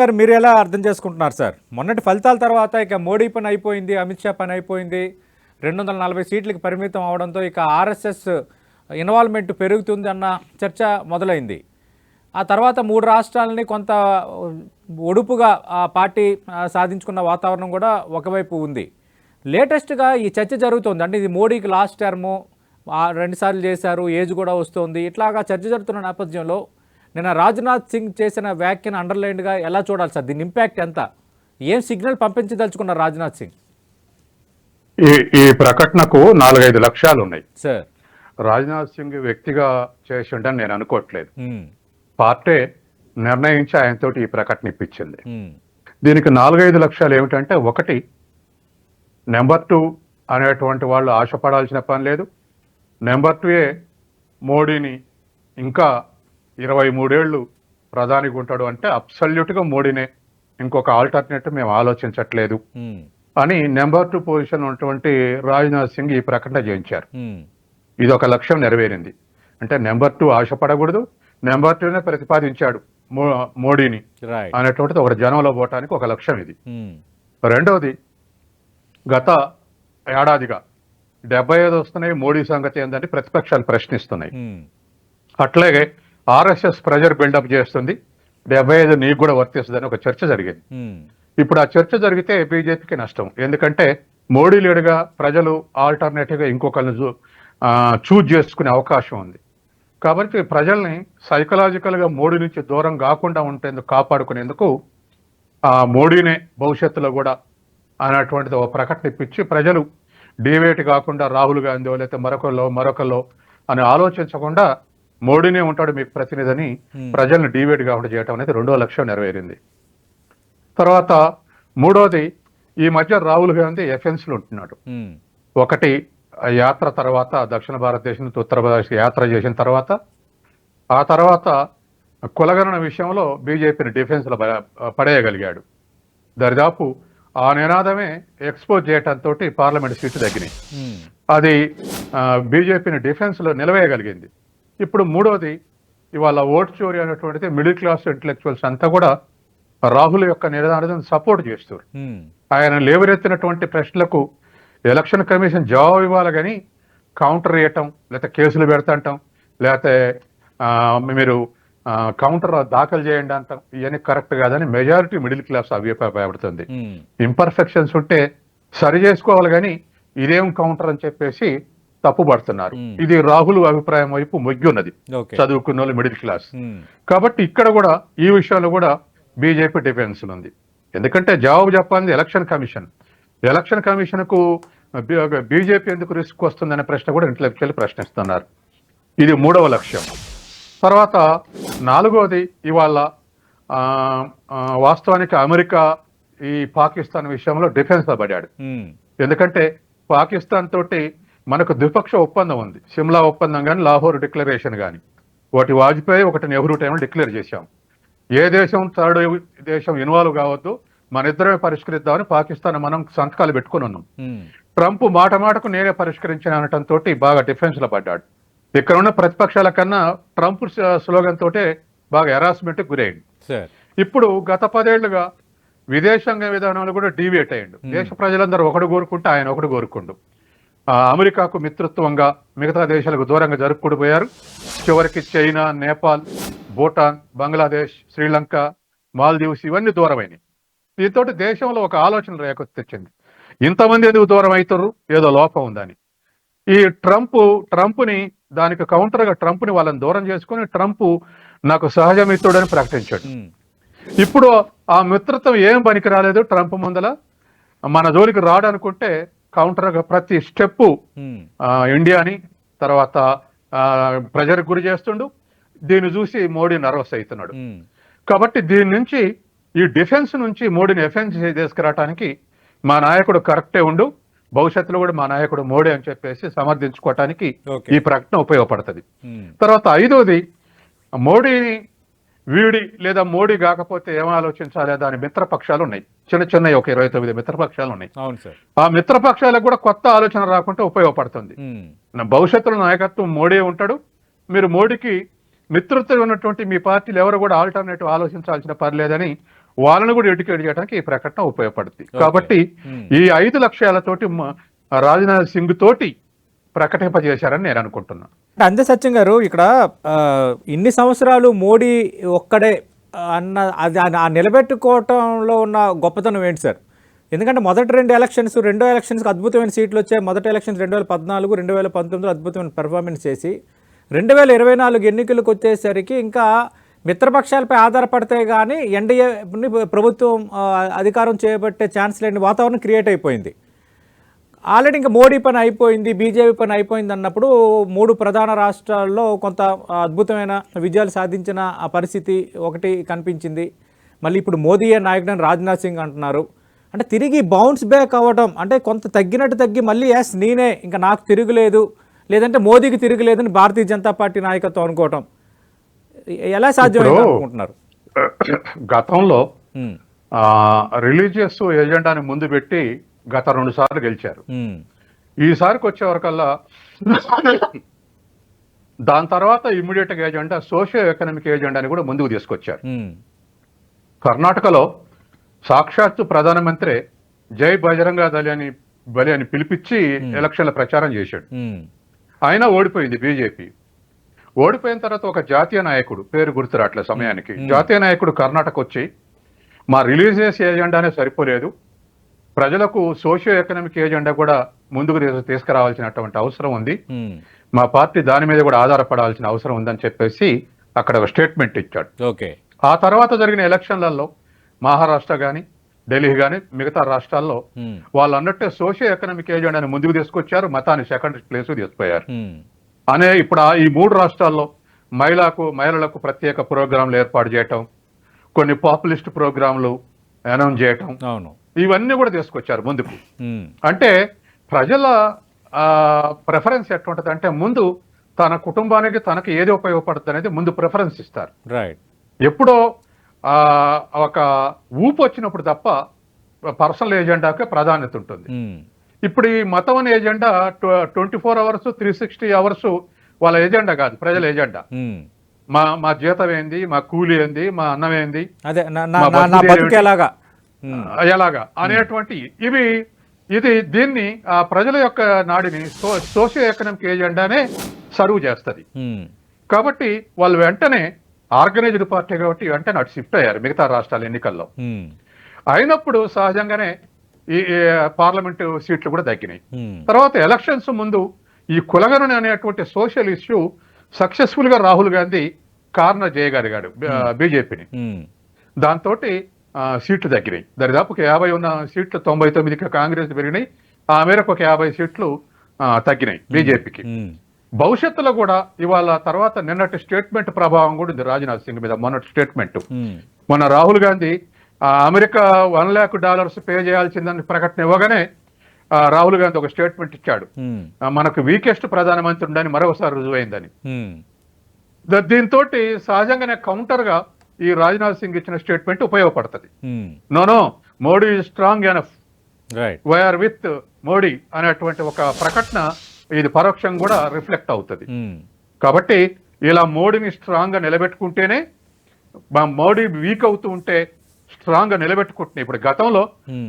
గారు మీరు ఎలా అర్థం చేసుకుంటున్నారు సార్? మొన్నటి ఫలితాల తర్వాత ఇక మోడీ పని అయిపోయింది అమిత్ షా పని అయిపోయింది. రెండు వందల నలభై సీట్లకు పరిమితం అవడంతో ఇక ఆర్ఎస్ఎస్ ఇన్వాల్వ్మెంట్ పెరుగుతుంది అన్న చర్చ మొదలైంది. ఆ తర్వాత మూడు రాష్ట్రాలని కొంత ఒడుపుగా ఆ పార్టీ సాధించుకున్న వాతావరణం కూడా ఒకవైపు ఉంది. లేటెస్ట్గా ఈ చర్చ జరుగుతుంది. అంటే ఇది మోడీకి లాస్ట్ టర్ము రెండుసార్లు చేశారు ఏజ్ కూడా వస్తుంది. ఇట్లాగా చర్చ జరుగుతున్న నేపథ్యంలో నిన్న రాజ్నాథ్ సింగ్ చేసిన వ్యాఖ్యను అండర్లైన్డ్గా ఎలా చూడాలి సార్? దీని ఇంపాక్ట్ ఎంత? ఏం సిగ్నల్ పంపించదలుచుకున్నారు రాజ్నాథ్ సింగ్? ఈ ఈ ప్రకటనకు నాలుగైదు లక్ష్యాలు ఉన్నాయి. సార్. రాజ్నాథ్ సింగ్ వ్యక్తిగా చేసి ఉండని నేను అనుకోవట్లేదు. పార్టీ నిర్ణయించి ఆయనతోటి ఈ ప్రకటన ఇప్పించింది. దీనికి నాలుగైదు లక్ష్యాలు ఏమిటంటే ఒకటి నెంబర్ టూ అనేటువంటి వాళ్ళు ఆశపడాల్సిన పని లేదు. నెంబర్ టూయే మోడీని ఇంకా ఇరవై మూడేళ్ళు ప్రధానిగా ఉంటాడు అంటే అబ్సల్యూట్గా మోడీనే. ఇంకొక ఆల్టర్నేటివ్ మేము ఆలోచించట్లేదు. అని నెంబర్ టూ పొజిషన్ ఉన్నటువంటి రాజ్నాథ్ సింగ్ ఈ ప్రకటన చేయించారు. ఇది ఒక లక్ష్యం నెరవేరింది. అంటే నెంబర్ టూ ఆశపడకూడదు నెంబర్ టూనే ప్రతిపాదించాడు మోడీని. అనేటువంటిది ఒక జనంలో పోవటానికి ఒక లక్ష్యం ఇది. రెండవది గత ఏడాదిగా డెబ్బై ఐదు వస్తున్నాయి మోడీ సంగతి ఏంటంటే ప్రతిపక్షాలు ప్రశ్నిస్తున్నాయి. అట్లాగే ఆర్ఎస్ఎస్ ప్రెజర్ బిల్డప్ చేస్తుంది. డెబ్బై ఐదు నీకు కూడా వర్తిస్తుందని ఒక చర్చ జరిగింది. ఇప్పుడు ఆ చర్చ జరిగితే బీజేపీకి నష్టం. ఎందుకంటే మోడీ లీడ్గా ప్రజలు ఆల్టర్నేటివ్గా ఇంకొకరిని చూజ్ చేసుకునే అవకాశం ఉంది. కాబట్టి ప్రజల్ని సైకలాజికల్గా మోడీ నుంచి దూరం కాకుండా ఉండేందుకు కాపాడుకునేందుకు ఆ మోడీనే భవిష్యత్తులో కూడా అనేటువంటిది ఒక ప్రకటన ఇప్పించి ప్రజలు డివేట్ కాకుండా రాహుల్ గాంధీ లేకపోతే మరొకరిలో మరొకరిలో అని ఆలోచించకుండా మోడీనే ఉంటాడు మీకు ప్రతినిధిని. ప్రజల్ని డివేట్ కాకుండా చేయడం అనేది రెండో లక్ష్యం నెరవేరింది. తర్వాత మూడోది ఈ మధ్య రాహుల్ గాంధీ ఎఫెన్స్లు ఉంటున్నాడు. ఒకటి యాత్ర తర్వాత దక్షిణ భారతదేశం నుంచి ఉత్తరప్రదేశ్ యాత్ర చేసిన తర్వాత ఆ తర్వాత కులగణన విషయంలో బీజేపీని డిఫెన్స్లో పడేయగలిగాడు. దరిదాపు ఆ నినాదమే ఎక్స్పోజ్ చేయటంతో పార్లమెంట్ సీటు తగ్గినాయి. అది బీజేపీని డిఫెన్స్లో నిలవేయగలిగింది. ఇప్పుడు మూడోది ఇవాళ ఓట్ చోరీ అనేటువంటిది మిడిల్ క్లాస్ ఇంటలెక్చువల్స్ అంతా కూడా రాహుల్ యొక్క నినాదాన్ని సపోర్ట్ చేస్తారు ఆయన లేవరెత్తినటువంటి ప్రశ్నలకు ఎలక్షన్ కమిషన్ జవాబు ఇవ్వాలి కానీ కౌంటర్ వేయటం లేకపోతే కేసులు పెడతాంటాం లేకపోతే మీరు కౌంటర్ దాఖలు చేయండి అంటాం ఇవన్నీ కరెక్ట్ కాదని మెజారిటీ మిడిల్ క్లాస్ అభిప్రాయపడుతుంది. ఇంపర్ఫెక్షన్స్ ఉంటే సరి చేసుకోవాలి కానీ ఇదేం కౌంటర్ అని చెప్పేసి తప్పుపడుతున్నారు. ఇది రాహుల్ అభిప్రాయం వైపు మొగ్గి ఉన్నది ఓకే. చదువుకున్న వాళ్ళు మిడిల్ క్లాస్. కాబట్టి ఇక్కడ కూడా ఈ విషయంలో కూడా బీజేపీ డిఫెన్స్ ఉంది. ఎందుకంటే జవాబు చెప్పాలి ఎలక్షన్ కమిషన్. ఎలక్షన్ కమిషన్కు బీజేపీ ఎందుకు రిస్క్ వస్తుందనే ప్రశ్న కూడా ఇంటలెక్చువల్ ప్రశ్నిస్తున్నారు. ఇది మూడవ లక్ష్యం. తర్వాత నాలుగవది ఇవాళ వాస్తవానికి అమెరికా ఈ పాకిస్తాన్ విషయంలో డిఫెన్స్ పడ్డాడు. ఎందుకంటే పాకిస్తాన్ తోటి మనకు ద్విపక్ష ఒప్పందం ఉంది. సిమ్లా ఒప్పందం కానీ లాహోర్ డిక్లరేషన్ కానీ ఒకటి వాజ్పేయి ఒకటి నెహ్రూ టైంలో డిక్లేర్ చేశాం. ఏ దేశం థర్డ్ దేశం ఇన్వాల్వ్ కావద్దు. మన ఇద్దరమే పరిష్కరిద్దామని పాకిస్తాన్ మనం సంతకాలు పెట్టుకుని ఉన్నాం. ట్రంప్ మాట మాటకు నేనే పరిష్కరించిన అనటంతో బాగా డిఫెన్స్లో పడ్డాడు. ఇక్కడ ఉన్న ప్రతిపక్షాల కన్నా ట్రంప్ స్లోగన్ తోటే బాగా హెరాస్మెంట్ గురైంది. ఇప్పుడు గత పదేళ్ళుగా విదేశాంగ విధానంలో కూడా డీవియేట్ అయ్యిండు. దేశ ప్రజలందరూ ఒకడు కోరుకుంటే ఆయన ఒకడు కోరుకుండు. అమెరికాకు మిత్రత్వంగా మిగతా దేశాలకు దూరంగా జరుపుకుంటూ పోయారు చివరికి చైనా నేపాల్ భూటాన్ బంగ్లాదేశ్ శ్రీలంక మాల్దీవ్స్ ఇవన్నీ దూరమైనవి దీంతో దేశంలో ఒక ఆలోచన రేకొచ్చింది ఇంతమంది ఎందుకు దూరం అవుతారు ఏదో లోపం ఉందని. ఈ ట్రంప్ ట్రంప్ని దానికి కౌంటర్గా ట్రంప్ని వాళ్ళని దూరం చేసుకుని ట్రంప్ నాకు సహజ మిత్రుడని ప్రకటించాడు. ఇప్పుడు ఆ మిత్రత్వం ఏం పనికి రాలేదు ట్రంప్ ముందల? మన జోలికి రాడనుకుంటే కౌంటర్గా ప్రతి స్టెప్ ఇండియాని తర్వాత ప్రజలకు గురి చేస్తుండు. దీన్ని చూసి మోడీ నర్వస్ అవుతున్నాడు కాబట్టి దీని నుంచి ఈ డిఫెన్స్ నుంచి మోడీని ఎఫెన్స్ తీసుకురావడానికి మా నాయకుడు కరెక్టే ఉండు. భవిష్యత్తులో కూడా మా నాయకుడు మోడీ అని చెప్పేసి సమర్థించుకోవటానికి ఈ ప్రకటన ఉపయోగపడుతుంది. తర్వాత ఐదోది మోడీని వీడి లేదా మోడీ కాకపోతే ఏం ఆలోచించాలి దాని మిత్రపక్షాలు ఉన్నాయి. చిన్న చిన్న ఒక ఇరవై తొమ్మిది మిత్రపక్షాలు ఉన్నాయి. అవును సార్. ఆ మిత్రపక్షాలకు కూడా కొత్త ఆలోచన రాకుంటే ఉపయోగపడుతుంది. భవిష్యత్తులో నాయకత్వం మోడీ ఉంటాడు. మీరు మోడీకి మిత్రత్వం ఉన్నటువంటి మీ పార్టీలు ఎవరు కూడా ఆల్టర్నేటివ్ ఆలోచించాల్సిన పర్లేదని వాళ్ళని కూడా ఎడ్యుకేట్ చేయడానికి ఈ ప్రకటన ఉపయోగపడుతుంది. కాబట్టి ఈ ఐదు లక్ష్యాలతోటి రాజ్నాథ్ సింగ్ తోటి ప్రకటింపజేశారని నేను అనుకుంటున్నా. అంటే అంతే సత్యం గారు ఇక్కడ ఇన్ని సంవత్సరాలు మోడీ ఒక్కడే అన్న అది ఆ- నిలబెట్టుకోవటంలో ఉన్న గొప్పతనం ఏంటి సార్? ఎందుకంటే మొదటి రెండు ఎలక్షన్స్ రెండో ఎలక్షన్స్కి అద్భుతమైన సీట్లు వచ్చాయి. మొదటి ఎలక్షన్స్ రెండు వేల పద్నాలుగు రెండు వేల పంతొమ్మిదిలో అద్భుతమైన పెర్ఫార్మెన్స్ చేసి రెండు వేల ఇరవై నాలుగు ఎన్నికలకు వచ్చేసరికి ఇంకా మిత్రపక్షాలపై ఆధారపడితే కానీ ఎన్డీఏ ప్రభుత్వం అధికారం చేపట్టే ఛాన్స్ లేని వాతావరణం క్రియేట్ అయిపోయింది. ఆల్రెడీ ఇంకా మోడీ పని అయిపోయింది బీజేపీ పని అయిపోయింది అన్నప్పుడు మూడు ప్రధాన రాష్ట్రాల్లో కొంత అద్భుతమైన విజయాలు సాధించిన ఆ పరిస్థితి ఒకటి కనిపించింది. మళ్ళీ ఇప్పుడు మోదీయే నాయకుడని రాజ్నాథ్ సింగ్ అంటున్నారు. అంటే తిరిగి బౌన్స్ బ్యాక్ అవ్వడం అంటే కొంత తగ్గినట్టు తగ్గి మళ్ళీ ఎస్ నేనే ఇంకా నాకు తిరుగులేదు లేదంటే మోదీకి తిరుగులేదని భారతీయ జనతా పార్టీ నాయకత్వం అనుకోవటం. ఎలా సాధ్యమైంది అనుకుంటున్నారు? గతంలో రిలీజియస్ ఎజెండాని ముందు పెట్టి గత రెండు సార్లు గెలిచారు. ఈసారికి వచ్చే వరకల్లా దాని తర్వాత ఇమ్మీడియట్గా ఎజెండా సోషియో ఎకనామిక్ ఎజెండాని కూడా ముందుకు తీసుకొచ్చారు. కర్ణాటకలో సాక్షాత్తు ప్రధానమంత్రి జై బజరంగ దళి అని బలి అని పిలిపించి ఎలక్షన్ల ప్రచారం చేశాడు. అయినా ఓడిపోయింది బీజేపీ. ఓడిపోయిన తర్వాత ఒక జాతీయ నాయకుడు పేరు గుర్తురాట్లే సమయానికి. జాతీయ నాయకుడు కర్ణాటక వచ్చి మా రిలీజియస్ ఏజెండానే సరిపోలేదు. ప్రజలకు సోషియో ఎకనామిక్ ఏజెండా కూడా ముందుకు తీసు- తీసుకురావాల్సినటువంటి అవసరం ఉంది. మా పార్టీ దాని మీద కూడా ఆధారపడాల్సిన అవసరం ఉందని చెప్పేసి అక్కడ ఒక స్టేట్మెంట్ ఇచ్చాడు. ఓకే. ఆ తర్వాత జరిగిన ఎలక్షన్లలో మహారాష్ట్ర కానీ ఢిల్లీ కానీ మిగతా రాష్ట్రాల్లో వాళ్ళు అన్నట్టే సోషియో ఎకనామిక్ ఏజెండాని ముందుకు తీసుకొచ్చారు మతాన్ని సెకండ్ ప్లేస్ తీసుకుపోయారు. అనే ఇప్పుడు ఆ ఈ మూడు రాష్ట్రాల్లో మహిళలకు మహిళలకు ప్రత్యేక ప్రోగ్రాంలు ఏర్పాటు చేయటం కొన్ని పాపులిస్ట్ ప్రోగ్రాంలు అనౌన్స్ చేయటం. అవును. ఇవన్నీ కూడా తీసుకొచ్చారు ముందుకు. అంటే ప్రజల ప్రిఫరెన్స్ ఎటువంటిది అంటే ముందు తన కుటుంబానికి తనకి ఏది ఉపయోగపడుతుంది అనేది ముందు ప్రిఫరెన్స్ ఇస్తారు. రైట్ ఎప్పుడో ఒక ఊపు వచ్చినప్పుడు తప్ప పర్సనల్ ఏజెండాకే ప్రాధాన్యత ఉంటుంది. ఇప్పుడు ఈ మతం అనే agenda twenty four hours three sixty hours వాళ్ళ ఏజెండా కాదు ప్రజల ఏజెండా. మా మా జీతం ఏంది మా కూలి ఏంది మా అన్నం ఏంది అదే నా-? ఎలాగా? అనేటువంటి ఇవి ఇది దీన్ని ఆ ప్రజల యొక్క నాడిని సోషియో ఎకనామిక్ ఏజెండానే సర్వ్ చేస్తుంది. కాబట్టి వాళ్ళు వెంటనే ఆర్గనైజ్డ్ పార్టీ కాబట్టి వెంటనే అటు షిఫ్ట్ అయ్యారు మిగతా రాష్ట్రాల ఎన్నికల్లో. అయినప్పుడు సహజంగానే ఈ పార్లమెంటు సీట్లు కూడా తగ్గినాయి. తర్వాత ఎలక్షన్స్ ముందు ఈ కులగణన అనేటువంటి సోషల్ ఇష్యూ సక్సెస్ఫుల్గా రాహుల్ గాంధీ కార్నర్ చేయగలిగాడు బీజేపీని. దాంతో సీట్లు తగ్గినాయి. దరిదాపుకి యాభై ఉన్న సీట్లు తొంభై తొమ్మిదికి కాంగ్రెస్ పెరిగినాయి. ఆ మేరకు ఒక యాభై సీట్లు తగ్గినాయి బీజేపీకి. భవిష్యత్తులో కూడా ఇవాళ తర్వాత నిన్నటి స్టేట్మెంట్ ప్రభావం కూడా ఉంది రాజ్నాథ్ సింగ్ మీద మొన్నటి స్టేట్మెంట్. మొన్న Rahul Gandhi America one lakh dollars pay చేయాల్సిందని ప్రకటన ఇవ్వగానే రాహుల్ గాంధీ ఒక స్టేట్మెంట్ ఇచ్చాడు. మనకు వీకెస్ట్ ప్రధానమంత్రి ఉండని మరొకసారి రుజువైందని. దీంతో సహజంగానే కౌంటర్గా ఈ రాజ్నాథ్ సింగ్ ఇచ్చిన స్టేట్మెంట్ ఉపయోగపడుతుంది. ఉమ్, no no Modi strong enough. YR with Modi అనేటువంటి ఒక ప్రకటన ఇది పరోక్షంగా కూడా రిఫ్లెక్ట్ అవుతుంది. కాబట్టి ఇలా మోడీని స్ట్రాంగ్గా నిలబెట్టుకుంటేనే మోడీ వీక్ అవుతూ ఉంటే స్ట్రాంగ్గా నిలబెట్టుకుంటున్నాయి. ఇప్పుడు గతంలో.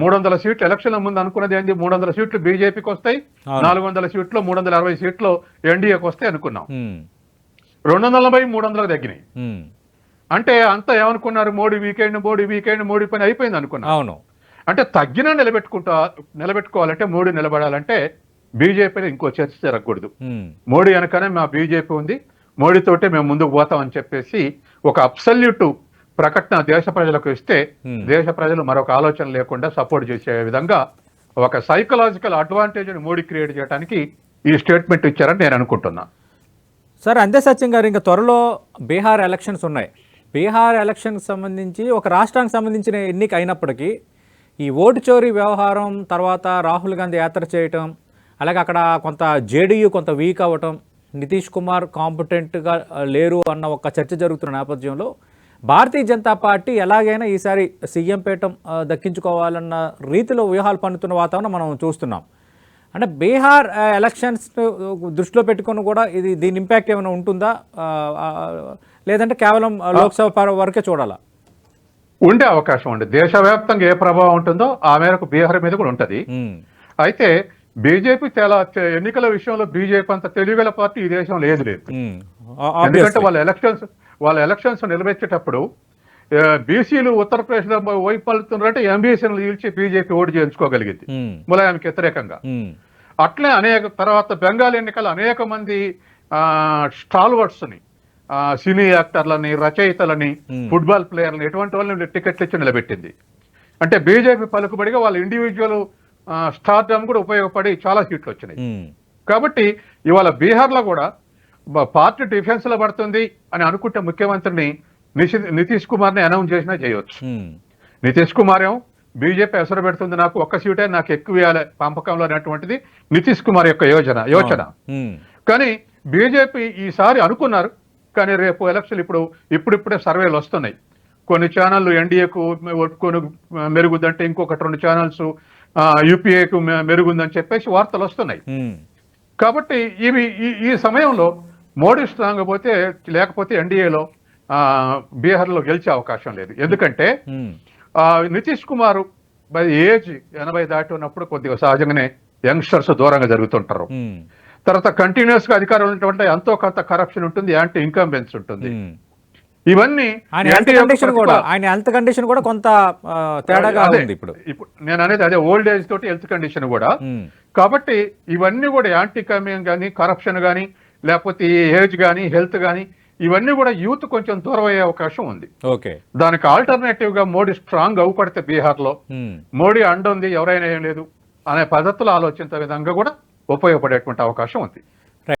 మూడు వందల సీట్లు ఎలక్షన్ల ముందు అనుకున్నది ఏంది? మూడు వందల సీట్లు బీజేపీకి వస్తాయి. నాలుగు వందల సీట్లు మూడు వందల అరవై సీట్లు ఎన్డీఏకి వస్తాయి అనుకున్నాం. రెండు వందల నలభై మూడు వందలకు తగ్గినాయి అంటే అంతా ఏమనుకున్నారు? మోడీ వీకెండ్ మోడీ వీకెండ్ మోడీ పని అయిపోయింది అనుకున్నారు అవును. అంటే తగ్గినా నిలబెట్టుకుంటా నిలబెట్టుకోవాలంటే మోడీ నిలబడాలంటే బీజేపీని ఇంకో చర్చ జరగకూడదు. మోడీ వెనకనే మా బీజేపీ ఉంది. మోడీతోటే మేము ముందుకు పోతామని చెప్పేసి ఒక అబ్సల్యూట్ ప్రకటన దేశ ప్రజలకు ఇస్తే. దేశ ప్రజలు మరొక ఆలోచన లేకుండా సపోర్ట్ చేసే విధంగా ఒక సైకలాజికల్ అడ్వాంటేజ్ మోడీ క్రియేట్ చేయడానికి ఈ స్టేట్మెంట్ ఇచ్చారని నేను అనుకుంటున్నా. సార్ అంతే సత్యం గారు. ఇంకా త్వరలో బీహార్ ఎలక్షన్స్ ఉన్నాయి. బీహార్ ఎలక్షన్కి సంబంధించి ఒక రాష్ట్రానికి సంబంధించిన ఎన్నిక అయినప్పటికీ ఈ ఓటు చోరీ వ్యవహారం తర్వాత రాహుల్ గాంధీ యాత్ర చేయటం అలాగే అక్కడ కొంత జేడీయూ కొంత వీక్ అవ్వటం నితీష్ కుమార్ కాంపిటెంట్గా లేరు అన్న ఒక చర్చ జరుగుతున్న నేపథ్యంలో భారతీయ జనతా పార్టీ ఎలాగైనా ఈసారి సీఎం పీఠం దక్కించుకోవాలన్న రీతిలో వ్యూహాలు పన్నుతున్న వాతావరణం మనం చూస్తున్నాం. అంటే బీహార్ ఎలక్షన్స్ దృష్టిలో పెట్టుకొని కూడా ఇది దీని ఇంపాక్ట్ ఏమైనా ఉంటుందా? లేదంటే కేవలం లోక్సభ వరకే చూడాలా? ఉండే అవకాశం ఉంది. దేశవ్యాప్తంగా ఏ ప్రభావం ఉంటుందో ఆ మేరకు బీహార్ మీద కూడా ఉంటది. అయితే బీజేపీ చాలా ఎన్నికల విషయంలో బీజేపీ అంత తెలివిగల పార్టీ ఈ దేశంలో ఏది లేదు. ఎందుకంటే. వాళ్ళ ఎలక్షన్స్ వాళ్ళ ఎలక్షన్స్ నిలబెట్టేటప్పుడు బీసీలు ఉత్తరప్రదేశ్లో వైపలుతున్నారంటే ఎంబీసీలు నిలిచి బీజేపీ ఓటు చేయించుకోగలిగింది. ములాయంకి వ్యతిరేకంగా. అట్లే అనేక తర్వాత బెంగాల్ ఎన్నికలు అనేక మంది స్టాల్వర్డ్స్ని ఆ, సినీ యాక్టర్లని రచయితలని. ఫుట్బాల్ ప్లేయర్లని ఎటువంటి వాళ్ళని టికెట్లు ఇచ్చి నిలబెట్టింది. అంటే బీజేపీ పలుకుబడిగా వాళ్ళ ఇండివిజువల్ స్టార్డమ్ కూడా ఉపయోగపడి చాలా సీట్లు వచ్చినాయి. కాబట్టి ఇవాళ బీహార్లో కూడా పార్టీ డిఫెన్స్లో పడుతుంది అని అనుకుంటే ముఖ్యమంత్రిని నితీష్ కుమార్ని అనౌన్స్ చేసినా చేయొచ్చు. నితీష్ కుమార్ ఏమో బీజేపీ ఎసరు పెడుతుంది నాకు ఒక్క సీటే నాకు ఎక్కువ పంపకంలో అనేటువంటిది నితీష్ కుమార్ యొక్క యోజన యోచన. కానీ బీజేపీ ఈసారి అనుకున్నారు కానీ రేపు ఎలక్షన్ ఇప్పుడు ఇప్పుడిప్పుడే సర్వేలు వస్తున్నాయి. కొన్ని ఛానళ్ళు ఎన్డీఏకు కొన్ని మెరుగుందంటే ఇంకొకటి రెండు ఛానల్స్ యూపీఏకు మెరుగుందని చెప్పేసి వార్తలు వస్తున్నాయి. కాబట్టి ఇవి ఈ సమయంలో మోడీ స్ట్రాంగ్ పోతే లేకపోతే ఎన్డీఏలో బీహార్లో గెలిచే అవకాశం లేదు. ఎందుకంటే నితీష్ కుమార్ బై ఏజ్ ఎనభై దాటి ఉన్నప్పుడు కొద్దిగా సహజంగానే యంగ్స్టర్స్ దూరంగా జరుగుతుంటారు. తర్వాత కంటిన్యూస్గా అధికారం ఉన్నటువంటి ఎంతో కొంత కరప్షన్ ఉంటుంది యాంటీ ఇన్కంబెన్స్ ఉంటుంది. ఇవన్నీ ఆయన హెల్త్ కండిషన్ కూడా ప్రతిపా- ఆయన హెల్త్ కండిషన్ కూడా కొంత తేడాగా ఉంది ఇప్పుడు. ఇప్పుడు నేను అనేది అదే ఓల్డ్ ఏజ్ తోటి హెల్త్ కండిషన్ కూడా. కాబట్టి ఇవన్నీ కూడా యాంటీ కమింగ్ కానీ కరప్షన్ కానీ లేకపోతే ఏజ్ కానీ హెల్త్ కానీ ఇవన్నీ కూడా యూత్ కొంచెం దూరం అయ్యే అవకాశం ఉంది. ఓకే. దానికి ఆల్టర్నేటివ్గా మోడీ స్ట్రాంగ్ అవుపడితే బీహార్లో మోడీ అండ ఉంది ఎవరైనా ఏం లేదు అనే పద్ధతిలో ఆలోచించే విధంగా కూడా ఉపయోగపడేటువంటి అవకాశం ఉంది.